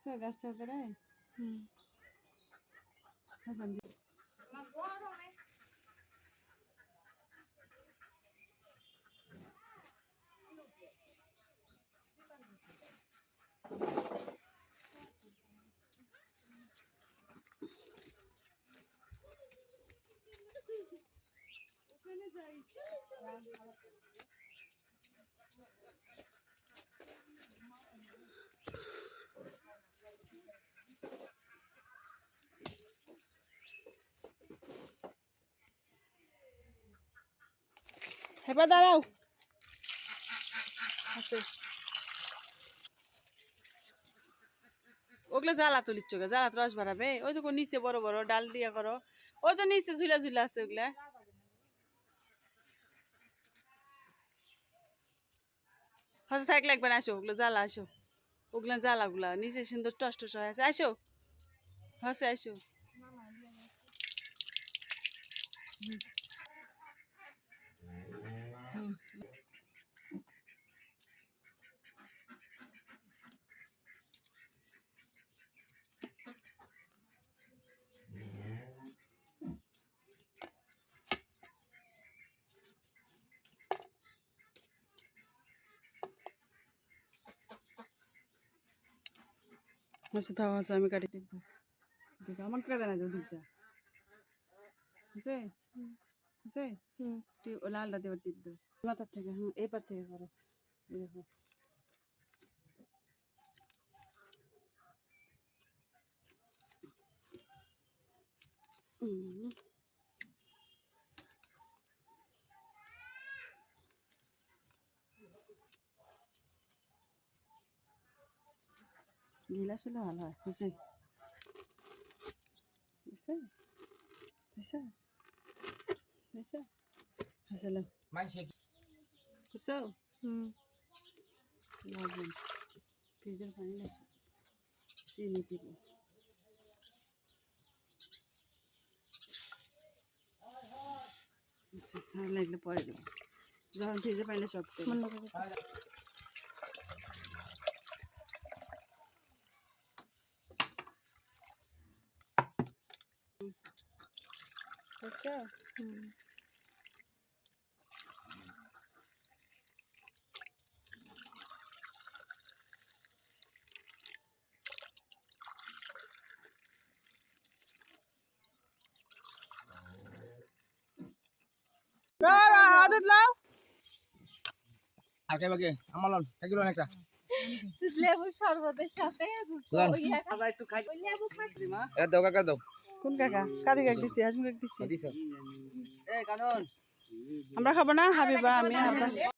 বুঝছো গাছটা করে হুম হাসান হেপা দাঁড়াও। ওগুলো জ্বালা তুলিচ্ছ গা জ্বালা রস বাড়াবে ওই দেখো নিচে বড় বড় ডাল দিয়া করো। ওই তো নিচে ঝুলা ঝুলা আছে ওগুলা। হয়তো থাক লাগবে না আসো, ওগুলো জ্বালা আসো। ওগুলা জ্বালাগুলা, নিচে সুন্দর টস টস হয়ে আছে। আসো। হসে আসো। আচ্ছা তাও আছে আমি কাটি দেখব। দেখো আমার কাজে না যাও দেখছা। বুঝছে? বুঝছে? টিপ লালটা দেবার টিপ দাও মাথার থেকে হ্যাঁ এই পার থেকে করো। দেখো। হুম। গিলাস হলে ভালো হয় হয়েছে হাসলাম বুঝছ? হুম। লবণ ফ্রিজের পানি লাগছে। চিনি দিব। আচ্ছা ভালো লাগলে পরে দেবো। যখন ফ্রিজে পানিটা চট করবো মনে করে বুঝছো হুম আদত লাও আর কে বাকি আমার লন থাকিল অনেকটা লেবু শরবতের সাথে লন মা এ দাও কাকা দাও কোন কাকা? কাদি কাক দিছি? হাজমি কাক দিছি আমরা খাব না? হাবিবা আমি